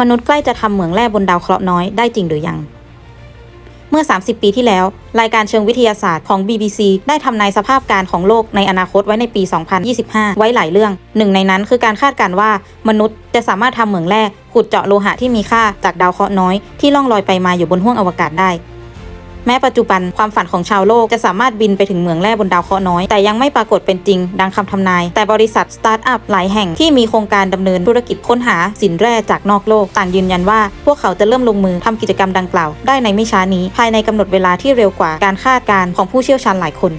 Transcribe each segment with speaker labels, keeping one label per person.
Speaker 1: มนุษย์ใกล้จะทำเหมืองแร่บนดาวเคราะห์น้อยได้จริงหรือยัง เมื่อ 30 ปีที่แล้ว รายการเชิงวิทยาศาสตร์ของ BBC ได้ทำนายสภาพการของโลกในอนาคตไว้ในปี 2025 ไว้หลายเรื่อง หนึ่งในนั้นคือการคาดการณ์ว่ามนุษย์จะสามารถทำเหมืองแร่ขุดเจาะโลหะที่มีค่าจากดาวเคราะห์น้อยที่ล่องลอยไปมาอยู่บนห้วงอวกาศได้ แม้ปัจจุบันความฝันของชาวโลกจะสามารถบินไปถึงเมืองแร่บนดาวเคราะห์น้อย แต่ยังไม่ปรากฏเป็นจริง ดังคำทำนาย แต่บริษัทสตาร์ทอัพหลายแห่งที่มีโครงการดำเนินธุรกิจค้นหาสินแร่จากนอกโลก ต่างยืนยันว่า พวกเขาจะเริ่มลงมือทำกิจกรรมดังกล่าว ได้ในไม่ช้านี้ภายในกำหนดเวลาที่เร็วกว่าการคาดการณ์ของผู้เชี่ยวชาญหลายคน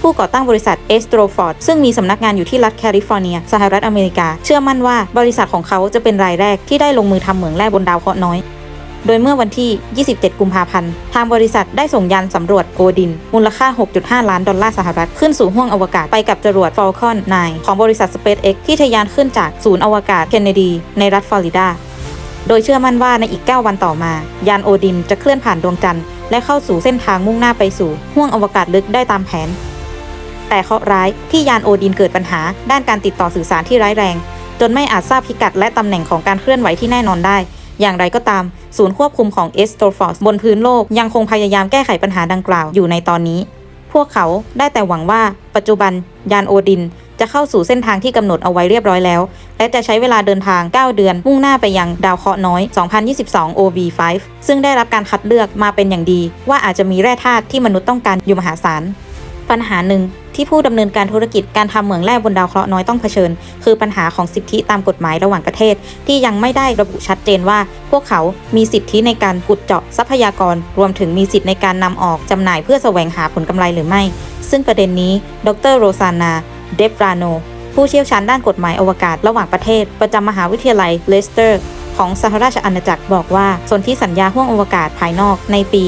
Speaker 1: ผู้ก่อตั้งบริษัท a s t r o f o r d ซึ่งมีสำนักงานอยู่ที่รัฐแคลิฟอร์เนีย สหรัฐอเมริกา เชื่อมั่นว่าบริษัทของเขาจะเป็นรายแรกที่ได้ลงมือทำเหมืองแร่บนดาวเคราะห์น้อย โดยเมื่อวันที่ 27 กุมภาพันธ์ ทางบริษัทได้ส่งยานสำรวจโอดิน มูลค่า 6.5 ล้านดอลลาร์สหรัฐ ขึ้นสู่ห้วงอวกาศไปกับจรวด Falcon 9 ของบริษัท SpaceX ที่ทะยานขึ้นจากศูนย์อวกาศเคนเนดี ในรัฐฟลอริดา โดยเชื่อมั่นว่าในอีก 9 วันต่อมา ยานโอดินจะเคลื่อนผ่านดวงจันทร์และเข้าสู่เส้นทางมุ่งหน้าไปสู่ห้วงอวกาศลึกได้ตามแผน แต่เคราะห์ร้ายที่ยานโอดินเกิดปัญหา ด้านการติดต่อสื่อสารที่ร้ายแรง จนไม่อาจทราบพิกัดและตำแหน่งของการเคลื่อนไหวที่แน่นอนได้ อย่างไรก็ตาม ศูนย์ควบคุมของเอสโตรฟอสบนพื้นโลกยังคงพยายามแก้ไขปัญหาดังกล่าวอยู่ในตอนนี้ พวกเขาได้แต่หวังว่าปัจจุบันยานโอดินจะเข้าสู่เส้นทางที่กำหนดเอาไว้เรียบร้อยแล้ว และจะใช้เวลาเดินทาง 9 เดือน มุ่งหน้าไปยังดาวเคราะห์น้อย 2022 OB5 ซึ่งได้รับการคัดเลือกมาเป็นอย่างดี ว่าอาจจะมีแร่ธาตุที่มนุษย์ต้องการอยู่มหาศาล ปัญหาหนึ่งที่ผู้ดำเนินการธุรกิจการทำเหมืองแร่บนดาวเคราะห์น้อยต้องเผชิญ คือปัญหาของสิทธิตามกฎหมายระหว่างประเทศ ที่ยังไม่ได้ระบุชัดเจนว่า พวกเขามีสิทธิในการขุดเจาะทรัพยากร รวมถึงมีสิทธิในการนำออกจำหน่ายเพื่อแสวงหาผลกำไรหรือไม่ ซึ่งประเด็นนี้ ดรโรซานา เดบราโน ผู้เชี่ยวชาญด้านกฎหมายอวกาศระหว่างประเทศ ประจำมหาวิทยาลัยเลสเตอร์ของสหราชอาณาจักรบอกว่าสนธิสัญญาห้วงอวกาศภายนอกในปี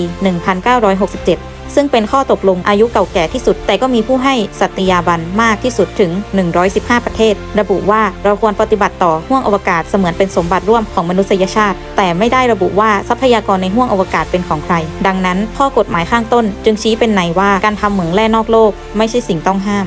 Speaker 1: 1967 ซึ่งเป็นข้อตกลงอายุเก่าแก่ที่สุด แต่ก็มีผู้ให้สัตยาบันมากที่สุดถึง 115 ประเทศ ระบุว่าเราควรปฏิบัติต่อห้วงอวกาศเสมือนเป็นสมบัติร่วมของมนุษยชาติ แต่ไม่ได้ระบุว่าทรัพยากรในห้วงอวกาศเป็นของใคร ดังนั้นข้อกฎหมายข้างต้น จึงชี้เป็นในว่าการทำเหมืองแร่นอกโลก ไม่ใช่สิ่งต้องห้าม